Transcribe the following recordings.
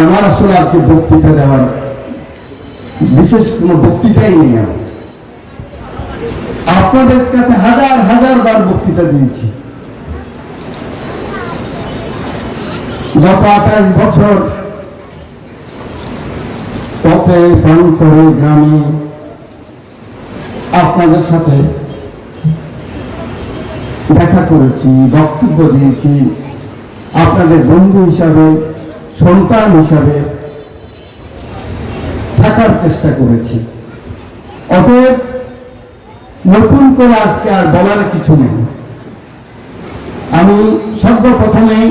আমার আসলে আজকে বক্তৃতা দেওয়ার বিশেষ কোনো বক্তৃতাই নেই আমার। আপনাদের কাছে হাজার হাজার বার বক্তৃতা দিয়েছি। গত আঠাশ বছর পথে, প্রান্তরে, গ্রামে আপনাদের সাথে দেখা করেছি, বক্তব্য দিয়েছি। আপনাদের বন্ধু হিসাবে সন্তান হিসাবে থাকার চেষ্টা করেছি। অতএব নতুন করে আজকে আর বলার কিছু নেই। আমি সর্বপ্রথমেই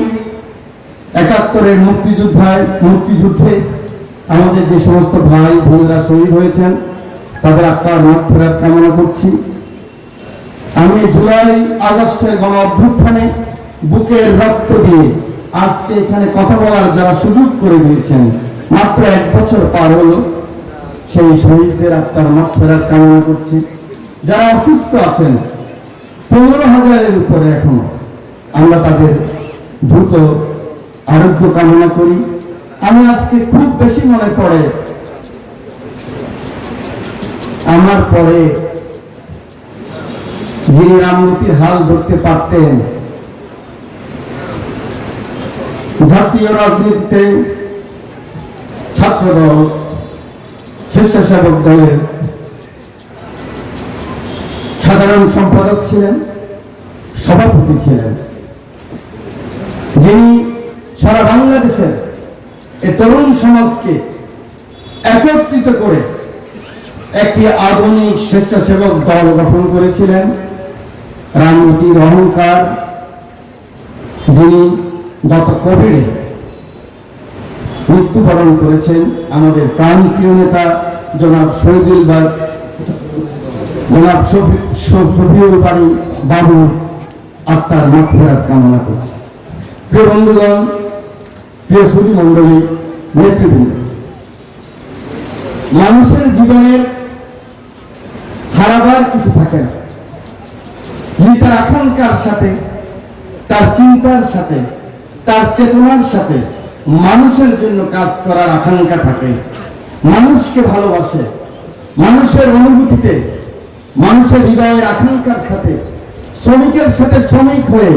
একাত্তরের মুক্তিযোদ্ধায়, মুক্তিযুদ্ধে আমাদের যে সমস্ত ভাই বোনেরা শহীদ হয়েছেন, তাদের আত্মার মাঠ ফেরার কামনা করছি। আমি জুলাই আগস্টের গণ অভ্যুত্থানে বুকের রক্ত দিয়ে আজকে এখানে কথা বলার যারা সুযোগ করে দিয়েছেন, মাত্র এক বছর পার হলো। সেই শহীদদের আত্মার মাঠ ফেরার কামনা করছি। যারা অসুস্থ আছেন, পনেরো হাজারের উপরে এখনও, আমরা তাদের দ্রুত আরোগ্য কামনা করি। আমি আজকে খুব বেশি মনে পড়ে, আমার পরে যিনি রামমতির হাল ধরতে পারতেন জাতীয় রাজনীতিতে ছাত্রদল, স্বেচ্ছাসেবক দলের সাধারণ সম্পাদক ছিলেন, সভাপতি ছিলেন। যিনি সারা বাংলাদেশের এই তরুণ সমাজকে একত্রিত করে একটি আধুনিক স্বেচ্ছাসেবক দল গঠন করেছিলেন রাজনীতির অহংকার যিনি গত কোভিডে মৃত্যুবরণ করেছেন আমাদের প্রাণপ্রিয় নেতা জনাব শহীদুল জনাব শফি- শফিউল বাড়ি বাবু আত্মার মুখ ফেরার কামনা করছি। প্রিয় বন্ধুগণ, প্রিয় সুদী মণ্ডলী নেতৃবৃন্দ, মানুষের জীবনের হারাবার কিছু থাকে না। যদি তার আকাঙ্ক্ষার সাথে, তার চিন্তার সাথে তার চেতনার সাথে মানুষের জন্য কাজ করার আকাঙ্ক্ষা থাকে। মানুষকে ভালোবাসে। মানুষের অনুভূতিতে, মানুষের হৃদয়ের আকাঙ্ক্ষার সাথে, শ্রমিকের সাথে শ্রমিক হয়ে,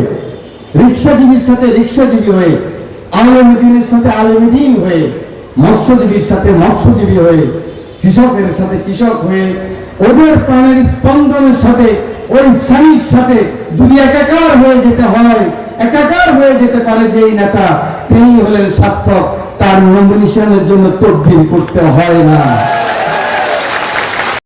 রিক্সাজীবীর সাথে রিক্সাজীবী হয়ে, আলমদিনের সাথে আলমদিন হয়ে, মৎস্যজীবীর সাথে মৎস্যজীবী হয়ে, কৃষকের সাথে কৃষক হয়ে, ওদের প্রাণের স্পন্দনের সাথে, ওই শ্রেণির সাথে যদি একাকার হয়ে যেতে হয় একাকার হয়ে যেতে পারে যেই নেতা, তিনি হলেন সার্থক। তার নমিনেশনের জন্য তদবির করতে হয় না।